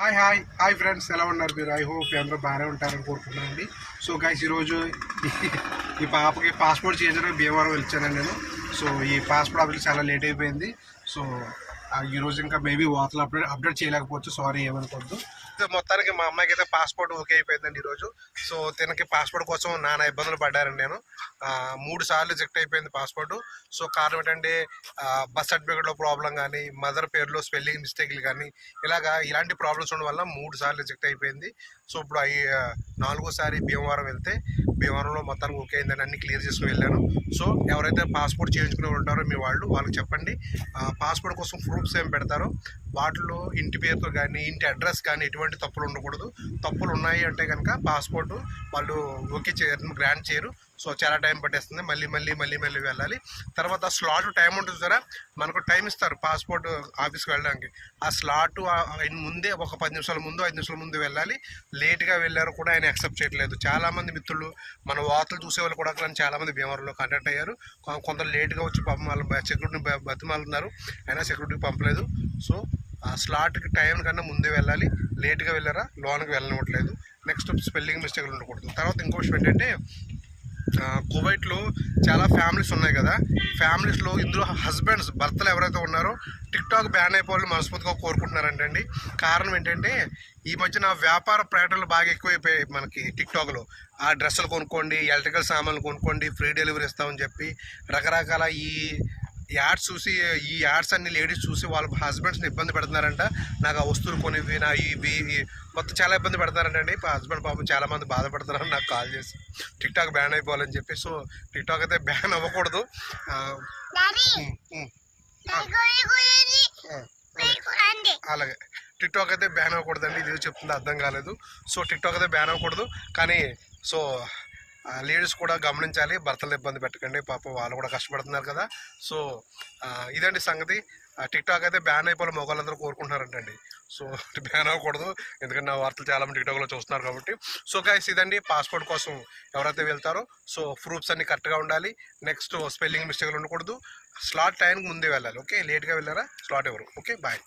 Hi hi hi friends ఎలా ఉన్నారు మీరు? ఐ హోప్ అందరూ బాగానే ఉంటారని కోరుకుంటున్నాను అండి సో గైస్ ఈరోజు ఈ పాపకి పాస్పోర్ట్ చేయడానికి భీమవరం వెళ్ళాను నేను. సో ఈ పాస్పోర్ట్ ఆఫీస్ చాలా లేట్ అయిపోయింది. సో ఆ, ఈ రోజు ఇంకా మేబీ వార్తలు అప్డేట్ అప్డేట్ చేయలేకపోవచ్చు. సారీ ఏమనుకోవద్దు. సో మొత్తానికి మా అమ్మాయికి అయితే పాస్పోర్ట్ ఓకే అయిపోయిందండి ఈరోజు సో తనకి పాస్పోర్ట్ కోసం నానా ఇబ్బందులు పడ్డారండి నేను. మూడు సార్లు రిజెక్ట్ అయిపోయింది పాస్పోర్ట్ సో కారణం ఏంటంటే బస్ సర్టిఫికేట్లో ప్రాబ్లం కానీ మదర్ పేరులో స్పెల్లింగ్ మిస్టేక్లు కానీ ఇలాగా ఇలాంటి ప్రాబ్లమ్స్ ఉండడం వల్ల మూడు సార్లు రిజెక్ట్ అయిపోయింది. సో ఇప్పుడు అవి నాలుగోసారి భీమవరం వెళ్తే భీమవరంలో మొత్తానికి ఓకే అయిందని అన్ని క్లియర్ చేసుకుని వెళ్ళాను. సో ఎవరైతే పాస్పోర్ట్ చేయించుకుని ఉంటారో మీ వాళ్ళు వాళ్ళకి చెప్పండి. పాస్పోర్ట్ కోసం ప్రూఫ్స్ ఏం పెడతారో? వాటిలో ఇంటి పేరుతో కానీ ఇంటి అడ్రస్ కానీ ఎటువంటి తప్పులు ఉండకూడదు. తప్పులు ఉన్నాయి అంటే కనుక పాస్పోర్ట్ వాళ్ళు ఓకే చేయరు గ్రాంట్ చేయరు. సో చాలా టైం పట్టేస్తుంది. మళ్ళీ మళ్ళీ మళ్ళీ మళ్ళీ వెళ్ళాలి. తర్వాత స్లాట్ టైం ఉంటుంది సరే మనకు టైం ఇస్తారు పాస్పోర్ట్ ఆఫీస్కి వెళ్ళడానికి. ఆ స్లాట్ ముందే ఒక పది నిమిషాల ముందు ఐదు నిమిషాల ముందు వెళ్ళాలి. లేట్గా వెళ్ళారు కూడా ఆయన యాక్సెప్ట్ చేయట్లేదు. చాలామంది మిత్రులు మన వార్తలు చూసే వాళ్ళు కూడా అట్లా చాలామంది భీమవరంలో కాంటాక్ట్ అయ్యారు. కొంత లేట్గా వచ్చి పాపం వాళ్ళు సెక్యూరిటీని బతిమాలుతున్నారు. అయినా సెక్యూరిటీకి పంపలేదు. సో ఆ స్లాట్కి టైం కన్నా ముందే వెళ్ళాలి. లేట్గా వెళ్ళారా? లోన్కి వెళ్ళనివ్వట్లేదు. నెక్స్ట్ స్పెల్లింగ్ మిస్టేక్లు ఉండకూడదు. తర్వాత ఇంకో విషయం ఏంటంటే కువైట్లో చాలా ఫ్యామిలీస్ ఉన్నాయి కదా. ఫ్యామిలీస్లో ఇందులో హస్బెండ్స్ భర్తలు ఎవరైతే ఉన్నారో టిక్ టాక్ బ్యాన్ అయిపోవాలని మనస్ఫూర్తిగా కోరుకుంటున్నారంటండి కారణం ఏంటంటే ఈ మధ్యన వ్యాపార ప్రకటనలు బాగా ఎక్కువైపోయాయి మనకి టిక్ టాక్లో ఆ డ్రెస్సులు కొనుక్కోండి ఎలక్ట్రికల్ సామాన్లు కొనుక్కోండి ఫ్రీ డెలివరీ ఇస్తామని చెప్పి రకరకాల ఈ యాడ్స్ చూసి ఈ యాడ్స్ అన్ని లేడీస్ చూసి వాళ్ళ హస్బెండ్స్ని ఇబ్బంది పెడుతున్నారంట. నాకు ఆ వస్తువులు కొనివి నా ఇవి మొత్తం చాలా ఇబ్బంది పెడతారంటండి హస్బెండ్ పాపం చాలా మంది బాధపడుతున్నారు నాకు కాల్ చేసి. టిక్ టాక్ బ్యాన్ అయిపోవాలని చెప్పి. సో టిక్ టాక్ అయితే బ్యాన్ అవ్వకూడదు. అలాగే. టిక్ టాక్ అయితే బ్యాన్ అవ్వకూడదండి. ఇది చెప్తుంది అర్థం కాలేదు. సో టిక్ టాక్ అయితే బ్యాన్ అవ్వకూడదు. కానీ సో లేడీస్ కూడా గమనించాలి భర్తలు ఇబ్బంది పెట్టకండి పాపం వాళ్ళు కూడా కష్టపడుతున్నారు కదా. సో ఇదండి సంగతి. టిక్టాక్ అయితే బ్యాన్ అయిపోవాలి మొగలందరూ కోరుకుంటున్నారంటండి. సో బ్యాన్ అవ్వకూడదు. ఎందుకంటే నా వార్తలు చాలా మంది చూస్తున్నారు కాబట్టి. సో గైస్ ఇదండి. పాస్పోర్ట్ కోసం ఎవరైతే వెళ్తారో సో ప్రూఫ్స్ అన్ని కరెక్ట్గా ఉండాలి. నెక్స్ట్ స్పెల్లింగ్ మిస్టేక్లు ఉండకూడదు. స్లాట్ టైంకి ముందే వెళ్ళాలి. ఓకే లేట్గా వెళ్ళారా? స్లాట్ ఎవరు? Okay bye